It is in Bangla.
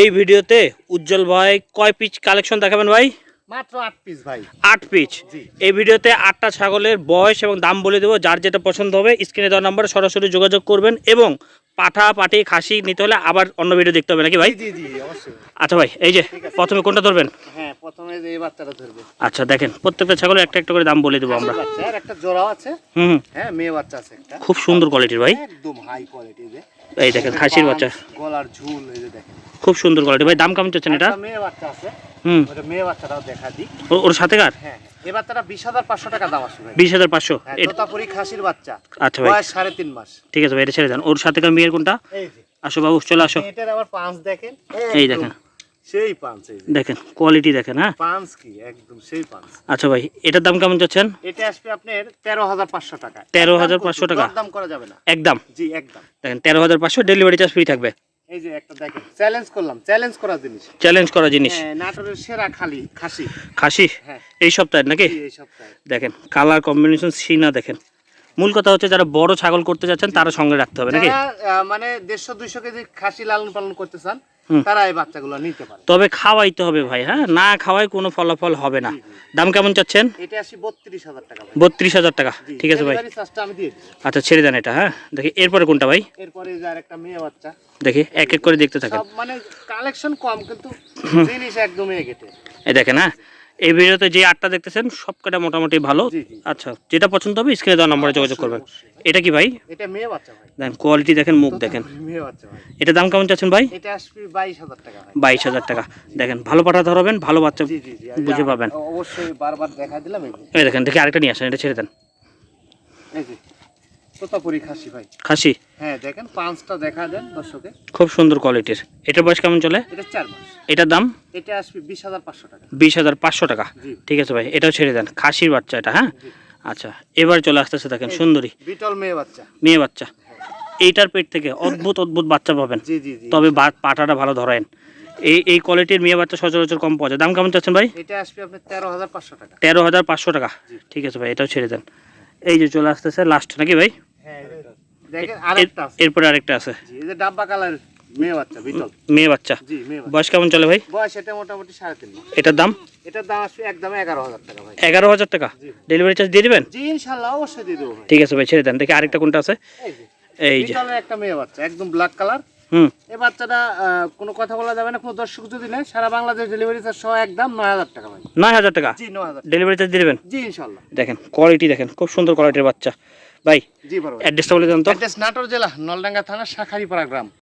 এই ভিডিওতে উজ্জ্বল ভাই কয় পিচ কালেকশন দেখাবেন ভাই? মাত্র আট পিস ভাই। আট পিচ এই ভিডিওতে আটটা ছাগলের বয়স এবং দাম বলে দেবো যার যেটা পছন্দ হবে স্ক্রিনে দেওয়া নাম্বারে সরাসরি যোগাযোগ করবেন এবং পাঠা পাটি খাসি নিতে হলে আবার অন্য ভিডিও দেখতে হবে নাকি ভাই? আচ্ছা ভাই এই যে প্রথমে কোনটা ধরবেন? হ্যাঁ প্রথমে এই বাচ্চাটা ধরবে। আচ্ছা দেখেন প্রত্যেকটা ছাগলের একটা একটা করে দাম বলে দেবো আমরা। আর একটা জোড়াও আছে। হুম হুম, হ্যাঁ মেয়ে বাচ্চা আছে একটা। খুব সুন্দর কোয়ালিটির ভাই। একদম হাই এই দেখেন খাসির বাচ্চা। গলার ঝুল এই যে দেখেন। খুব সুন্দর কোয়ালিটি ভাই দাম কেমন চাচ্ছেন এটা? মেয়ে বাচ্চা আছে। হুম। ওটা মেয়ে বাচ্চাটাও দেখা দিই। ওর সাথে কার? হ্যাঁ হ্যাঁ। এই বাচ্চাটা বিশ হাজার পাঁচশো টাকা দাম আসবে ভাই। বিশ হাজার পাঁচশো। হ্যাঁ এটা তোতাপুরি খাসির বাচ্চা। আচ্ছা ভাই। বয়স সাড়ে তিন মাস। ঠিক আছে ভাই এটা ছেড়ে দেন। ওর সাথে কার মেয়ের কোনটা? আসো বাবু চলে আসো। এটার আবার পাঁচ দেখেন। এই দেখেন। সেই পাঁচ দেখেন কোয়ালিটি দেখেন হ্যাঁ? পাঁচ কি? একদম সেই পাঁচ। আচ্ছা ভাই এটার দাম কেমন চাচ্ছেন? এটা আসবে আপনার তেরো হাজার পাঁচশো টাকা। 13,500 টাকা? দাম করা যাবে না। একদম। জি একদম। দেখেন তেরো হাজার পাঁচশো ডেলিভারি চার্জ ফ্রি থাকবে। এই যে একটা দেখেন চ্যালেঞ্জ করলাম চ্যালেঞ্জ করা জিনিস। চ্যালেঞ্জ করা জিনিস? হ্যাঁ নাটোরের সেরা খালি খাসি। খাসি? হ্যাঁ। এই সপ্তাহে নাকি? জি, এই সপ্তাহে দেখেন কালার কম্বিনেশন সিনা দেখেন। মূল কথা হচ্ছে যারা বড় ছাগল করতে যাচ্ছেন তারা সঙ্গে রাখতে হবে নাকি? মানে দেড়শো দুইশো কেজি খাসি লালন পালন করতে চান। তারা এই বাচ্চাগুলো নিতে পারে। তবে খাওয়াইতে হবে ভাই হ্যাঁ? না খাওয়াই কোনো ফলাফল হবে না। দাম কেমন চাচ্ছেন? এটা আসি বত্রিশ হাজার টাকা বত্রিশ হাজার টাকা। ঠিক আছে ভাই। আমি দিয়ে আচ্ছা ছেড়ে দেন এটা হ্যাঁ? দেখি এরপরে কোনটা ভাই? এরপরে যার একটা মেয়ে বাচ্চা। দেখি এক এক করে দেখতে থাকে মানে কালেকশন কম কিন্তু জিনিস একদমই এগেটে এই দেখেন হ্যাঁ? এই ভিডিওতে যে আটটা দেখতেছেন সবকটা মোটামুটি ভালো। আচ্ছা যেটা পছন্দ হবে স্ক্রিনে দেওয়া নম্বরে যোগাযোগ করবেন। এটা কি ভাই? এটা মেয়ে বাচ্চা ভাই। দেখেন কোয়ালিটি দেখেন মুখ দেখেন। মেয়ে বাচ্চা ভাই। এটা দাম কেমন চাচ্ছেন ভাই? এটা আসবে বাইশ হাজার টাকা ভাই। বাইশ হাজার টাকা। দেখেন ভালো পাঠা ধরাবেন ভালো বাচ্চা বুঝে পাবেন। অবশ্যই বারবার দেখা দিলাম এই দেখেন দেখি আরেকটা নিয়ে আসেন এটা ছেড়ে দেন। এই যে। তোতাপুরি খাসি ভাই। খাসি? হ্যাঁ দেখেন পাঁচটা দেখা দেন দর্শকে। খুব সুন্দর কোয়ালিটির। এটার বয়স কেমন চলে? এটা চার মাস। এটার দাম? এটা আসবে বিশ হাজার পাঁচশো টাকা। বিশ হাজার পাঁচশো টাকা। ঠিক আছে ভাই এটাও ছেড়ে দেন খাসির বাচ্চা এটা হ্যাঁ? আচ্ছা এবার চলে আসতেছে দেখেন সুন্দরী। বিটল মেয়ে বাচ্চা। মেয়ে বাচ্চা। এইটার পেট থেকে অদ্ভুত অদ্ভুত বাচ্চা পাবেন। তবে পাটাটা ভালো ধরেন। এই এই কোয়ালিটির মেয়ে বাচ্চা সচরাচর কম পাওয়া যায়। দাম কেমন চাচ্ছেন ভাই? এটা আসবে আপনার তেরো হাজার পাঁচশো টাকা। তেরো হাজার পাঁচশো টাকা। ঠিক আছে ভাই এটাও ছেড়ে দেন। এই যে চলে আসতেছে লাস্ট নাকি ভাই? দেখেন আরেকটা আছে। এরপরে আরেকটা আছে। জি এই যে ডাব্বা কালার মেয়ে বাচ্চা বিটল। মেয়ে বাচ্চা। জি মেয়ে বয়স কেমন চলে ভাই? বয়স এটা মোটামুটি সাড়ে তিন মাস। এটার দাম? এটার দাম আসবে একদম এগারো হাজার টাকা ভাই। ডেলিভারি চার্জ দিয়ে দিবেন? জি ইনশাল্লাহ অবশ্যই দিয়ে দেবো ভাই। ঠিক আছে ভাই ছেড়ে দেন। দেখি আরেকটা কোনটা আছে। এই যে বিটলের একটা মেয়ে বাচ্চা একদম ব্ল্যাক কালার হুম। এই বাচ্চাটা কোনো কথা বলা যাবে না কোনো দর্শক যদি নেয় সারা বাংলাদেশ ডেলিভারি চার্জ সহ একদম নয় হাজার টাকা ভাই। নয় হাজার টাকা? জি নয় হাজার ডেলিভারি চার্জ দিয়ে দেবেন? জি দেখেন কোয়ালিটি দেখেন খুব সুন্দর কোয়ালিটির বাচ্চা। ভাই জি বড় অ্যাড্রেসটা বলে দেন তো। অ্যাড্রেস নাটোর জেলা নলডাঙ্গা থানা শাখারিপাড়া গ্রাম।